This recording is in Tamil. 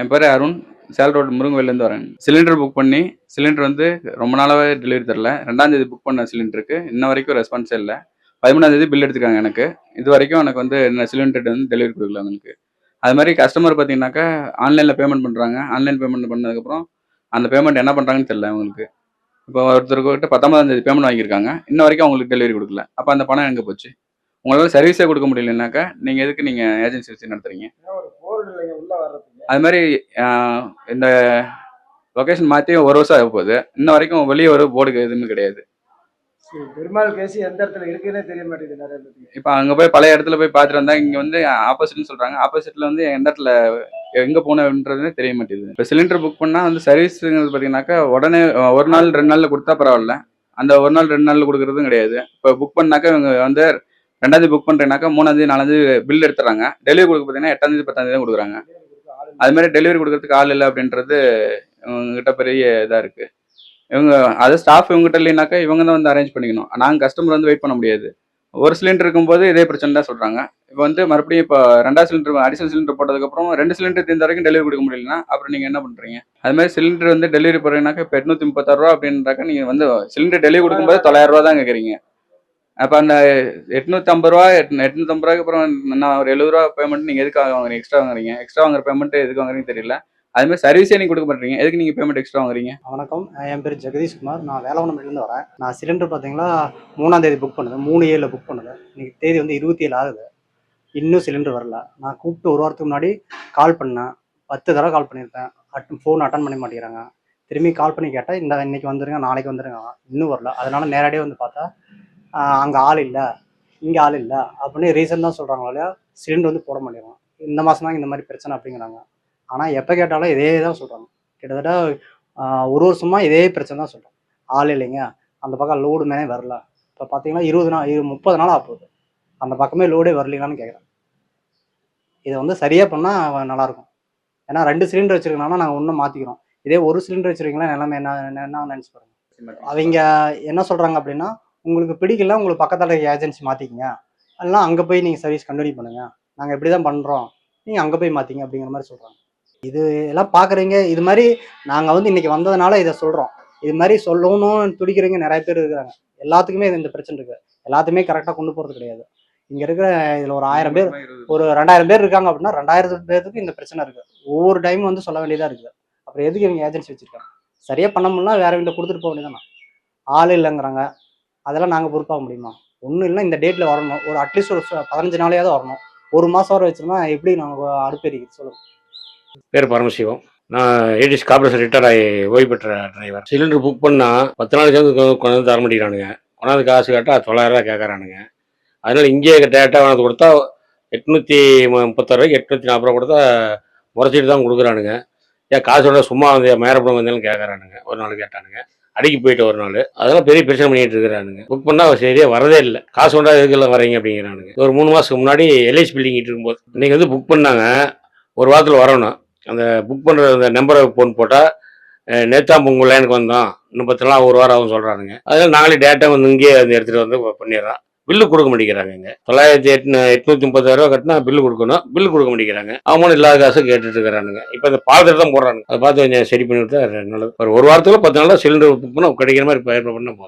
என் பேர் அருண். சேல் ரோடு முருங்கவேலேருந்து வரேன். சிலிண்டர் புக் பண்ணி சிலிண்டர் வந்து ரொம்ப நாளாகவே டெலிவரி தரல. ரெண்டாந்தேதி புக் பண்ண சிலிண்டருக்கு இன்ன வரைக்கும் ரெஸ்பான்ஸே இல்லை. பதிமூணாந்தேதி பில் எடுத்துக்காங்க எனக்கு. இது வரைக்கும் எனக்கு வந்து என்ன சிலிண்டர் வந்து டெலிவரி கொடுக்கல உங்களுக்கு அது மாதிரி கஸ்டமர் பார்த்தீங்கன்னாக்கா ஆன்லைனில் பேமெண்ட் பண்ணுறாங்க ஆன்லைன் பேமெண்ட் பண்ணதுக்கப்புறம் அந்த பேமெண்ட் என்ன பண்ணுறாங்கன்னு தெரியல அவங்களுக்கு. இப்போ ஒருத்தருக்கிட்ட பத்தொன்பதாம் தேதி பேமெண்ட் வாங்கியிருக்காங்க. இன்ன வரைக்கும் அவங்களுக்கு டெலிவரி கொடுக்கல. அப்போ அந்த பணம் எங்கே போச்சு? உங்களால் சர்வீஸே கொடுக்க முடியலனாக்கா நீங்கள் எதுக்கு நீங்கள் ஏஜென்சி வச்சு நடத்துறீங்க? அது மாதிரி இந்த லொக்கேஷன் மாற்றி ஒரு வருஷம் ஆக போகுது. இன்ன வரைக்கும் வெளியே ஒரு போர்டுக்கு எதுவுமே கிடையாது. பெருமாள் கேசி எந்த இடத்துல இருக்குன்னே தெரிய மாட்டேங்குது நிறைய இப்போ அங்கே போய் பழைய இடத்துல போய் பார்த்துட்டு வந்தா இங்கே வந்து ஆப்போசிட்னு சொல்கிறாங்க ஆப்போசிட்டில் வந்து எந்த இடத்துல எங்கே போனன்றதுனே தெரிய மாட்டேங்குது. இப்போ சிலிண்டர் புக் பண்ணால் வந்து சர்வீஸுங்கிறது பார்த்தீங்கன்னாக்கா உடனே ஒரு நாள் ரெண்டு நாளில் கொடுத்தா பரவாயில்ல. அந்த ஒரு நாள் ரெண்டு நாளில் கொடுக்குறதும் கிடையாது. இப்போ புக் பண்ணாக்கா இவங்க வந்து ரெண்டாந்தேதி புக் பண்ணுறேனாக்கா மூணாந்தேதி நாலாந்தேதி பில் எடுத்துறாங்க டெலிவரி கொடுக்க பார்த்தீங்கன்னா எட்டாந்தேதி பத்தாந்தேதி தான் கொடுக்குறாங்க. அது மாதிரி டெலிவரி கொடுக்கறதுக்கு ஆள் இல்லை அப்படின்றது இவங்ககிட்ட பெரிய இதாக இருக்குது இவங்க அது ஸ்டாஃப் இவங்ககிட்ட இல்லைனாக்கா இவங்க தான் வந்து அரேஞ்ச் பண்ணிக்கணும். நாங்கள் கஸ்டமர் வந்து வெயிட் பண்ண முடியாது. ஒரு சிலிண்டர் இருக்கும்போது இதே பிரச்சனை தான் சொல்கிறாங்க இப்போ வந்து மறுபடியும் இப்போ ரெண்டாவது சிலிண்டர் அடிஷனல் சிலிண்டர் போட்டதுக்கப்புறம் ரெண்டு சிலிண்டர் தீர்ந்த வரைக்கும் டெலிவரி கொடுக்க முடியலனா அப்புறம் நீங்கள் என்ன பண்ணுறீங்க அது மாதிரி சிலிண்டர் வந்து டெலிவரி போடுறீங்கனாக்கா இப்போ எட்நூற்றி முப்பத்தாறு ரூபா நீங்கள் வந்து சிலிண்டர் டெலிவரி கொடுக்கும்போது தொள்ளாயிரம் ரூபா தான் கேட்குறீங்க அப்போ அந்த எட்நூத்தி ஐம்பது ரூபா எட் எட்நூத்தி ஐம்பது ரூபாய்க்கு அப்புறம் நான் ஒரு எழுபது ரூபா பேமெண்ட் நீங்கள் எதுக்காக வாங்குறீங்க? எக்ஸ்ட்ரா வாங்குறீங்க? எக்ஸ்ட்ரா வாங்குற பேமெண்ட் எதுக்கு வாங்குறீங்க தெரியல. அதுமாதிரி சர்வீஸே நீங்கள் கொடுக்க மாட்டீங்க. எதுக்கு நீங்கள் பேமெண்ட் எக்ஸ்ட்ரா வாங்குறீங்க? வணக்கம். என் பேர் ஜெகதீஷ்குமார் நான் வேலவனமிலேருந்து வரேன். நான் சிலிண்டர் பார்த்தீங்களா மூணாம் தேதி புக் பண்ணது. மூணு ஏழில் புக் பண்ணது. இன்னைக்கு தேதி வந்து இருபத்தி ஏழு ஆகுது. இன்னும் சிலிண்டர் வரல. நான் கூப்பிட்டு ஒரு வாரத்துக்கு முன்னாடி கால் பண்ணேன். பத்து தடவை கால் பண்ணியிருப்பேன். அட் ஃபோன் அட்டன் பண்ண மாட்டேங்கிறாங்க. திரும்பி கால் பண்ணி கேட்டால் இந்த இன்னைக்கு வந்துருங்க நாளைக்கு வந்துருங்க. இன்னும் வரல. அதனால நேரடியாக வந்து பார்த்தா அங்கே ஆள் இல்லை. இங்கே ஆள் இல்லை. அப்படின்னு ரீசன் தான் சொல்கிறாங்களோ இல்லையா சிலிண்டர் வந்து போட மாட்டேங்கிறாங்க இந்த மாதம் தான் இந்த மாதிரி பிரச்சனை அப்படிங்கிறாங்க. ஆனால் எப்போ கேட்டாலும் இதே தான் சொல்கிறாங்க கிட்டத்தட்ட ஒரு வருஷமா இதே பிரச்சனை தான் சொல்கிறோம் ஆள் இல்லைங்க. அந்த பக்கம் லோடு மேலே வரல. இப்போ பார்த்தீங்கன்னா இருபது நாள் இரு முப்பது நாள் ஆகுது அந்த பக்கமே லோடே வரலீங்களான்னு கேட்குறேன் இதை வந்து சரியாக பண்ணால் நல்லாயிருக்கும். ஏன்னா ரெண்டு சிலிண்டர் வச்சிருக்கனால நாங்கள் ஒன்றும் மாற்றிக்கிறோம் இதே ஒரு சிலிண்டர் வச்சிருக்கீங்களா என்ன என்ன- என்ன நினச்சி பாருங்க. அவங்க என்ன சொல்கிறாங்க அப்படின்னா உங்களுக்கு பிடிக்கல உங்களுக்கு பக்கத்தில் ஏஜென்சி மாற்றிக்கிங்க அதெல்லாம் அங்கே போய் நீங்கள் சர்வீஸ் கண்டினியூ பண்ணுங்கள் நாங்கள் இப்படி தான் பண்ணுறோம் நீங்கள் அங்கே போய் மாற்றிங்க அப்படிங்கிற மாதிரி சொல்கிறாங்க இது எல்லாம் பார்க்குறீங்க இது மாதிரி நாங்கள் வந்து இன்றைக்கி வந்ததுனால இதை சொல்கிறோம் இது மாதிரி சொல்லணும்னு துடிக்கிறவங்க நிறைய பேர் இருக்கிறாங்க. எல்லாத்துக்குமே இது இந்த பிரச்சனை இருக்குது எல்லாத்தையுமே கரெக்டாக கொண்டு போகிறது கிடையாது. இங்கே இருக்கிற இதில் ஒரு ஆயிரம் பேர் ஒரு ரெண்டாயிரம் பேர் இருக்காங்க அப்படின்னா ரெண்டாயிரம் பேருக்கு இந்த பிரச்சனை இருக்குது ஒவ்வொரு டைமும் வந்து சொல்ல வேண்டியதாக இருக்குது. அப்புறம் எதுக்கு இவங்க ஏஜென்சி வச்சுருக்காங்க? சரியாக பண்ண முடியல வேற வீட்டில் கொடுத்துட்டு போக வேண்டியதானே ஆள் இல்லைங்கிறாங்க. அதெல்லாம் நாங்கள் பொறுப்பாக முடியுமா? ஒன்றும் இல்லை இந்த டேட்டில் வரணும். ஒரு அட்லீஸ்ட் ஒரு பதினஞ்சு நாளையாவது வரணும். ஒரு மாதம் வர வச்சோம்னா எப்படி நாங்கள் அடுப்பெரிக்கிறது சொல்லுங்கள் பேர் பரமசிவம். நான் ஏடிஎஸ் கார்பரேஷன் ரிட்டையர் ஆகி ஓய்வு பெற்ற டிரைவர் சிலிண்டர் புக் பண்ணால் பத்து நாளைக்கு வந்து கொண்டாந்து கொண்டு வந்து தர மாட்டேங்கிறானுங்க. கொண்டாந்து காசு கேட்டால் தொள்ளாயிரம் ரூபாய் கேட்குறானுங்க அதனால் இங்கே டேட்டா கொண்டாந்து கொடுத்தா எட்நூற்றி முப்பத்தாறு எட்நூற்றி நாற்பது ரூபா கொடுத்தா முறைச்சிட்டு தான் கொடுக்குறானுங்க. ஏன் காசோட சும்மா வந்து மேரப்படம் வந்தாலும் கேட்குறானுங்க ஒரு நாள் கேட்டானுங்க. அடிக்கி போயிட்டு ஒரு நாள். அதெல்லாம் பெரிய பிரச்சனை பண்ணிட்டு இருக்கிறானுங்க. புக் பண்ணால் சரியாக வரதே இல்லை. காசு கொண்டா எதுக்கெல்லாம் வரீங்க அப்படிங்கிறானுங்க. ஒரு மூணு மாதத்துக்கு முன்னாடி எல்ஐசி பில்டிங் இருக்கும்போது. இன்னைக்கு வந்து புக் பண்ணாங்க. ஒரு வாரத்தில் வரணும். அந்த புக் பண்ணுற அந்த நம்பரை ஃபோன் போட்டால் நேத்தாம் உங்கள் லைனுக்கு வந்தோம் இன்னும் பத்து நாள் ஒரு வாரம் ஆகும் சொல்கிறானுங்க அதனால நாங்களே டேட்டா வந்து இங்கேயே வந்து எடுத்துகிட்டு வந்து பண்ணிடுறோம். பில்லு கொடுக்க மாட்டேங்கிறாங்க தொள்ளாயிரத்தி எட்நூ எட்நூத்தி முப்பதாயிரம் ரூபா கட்டினா பில்லு கொடுக்கணும். பில்லு கொடுக்க மாட்டேங்கிறாங்க. அவங்களும் இல்லாத காசு கேட்டுட்டு இருக்கிறானுங்க. இப்போ இந்த பாலத்தை தான் போடுறாங்க அதை பார்த்து கொஞ்சம் சரி பண்ணி விட்டா நல்லது. ஒரு ஒரு வாரத்தில் பத்து நாள் சிலிண்டர் கிடைக்கிற மாதிரி ஏற்பாடு பண்ணால் போதும்.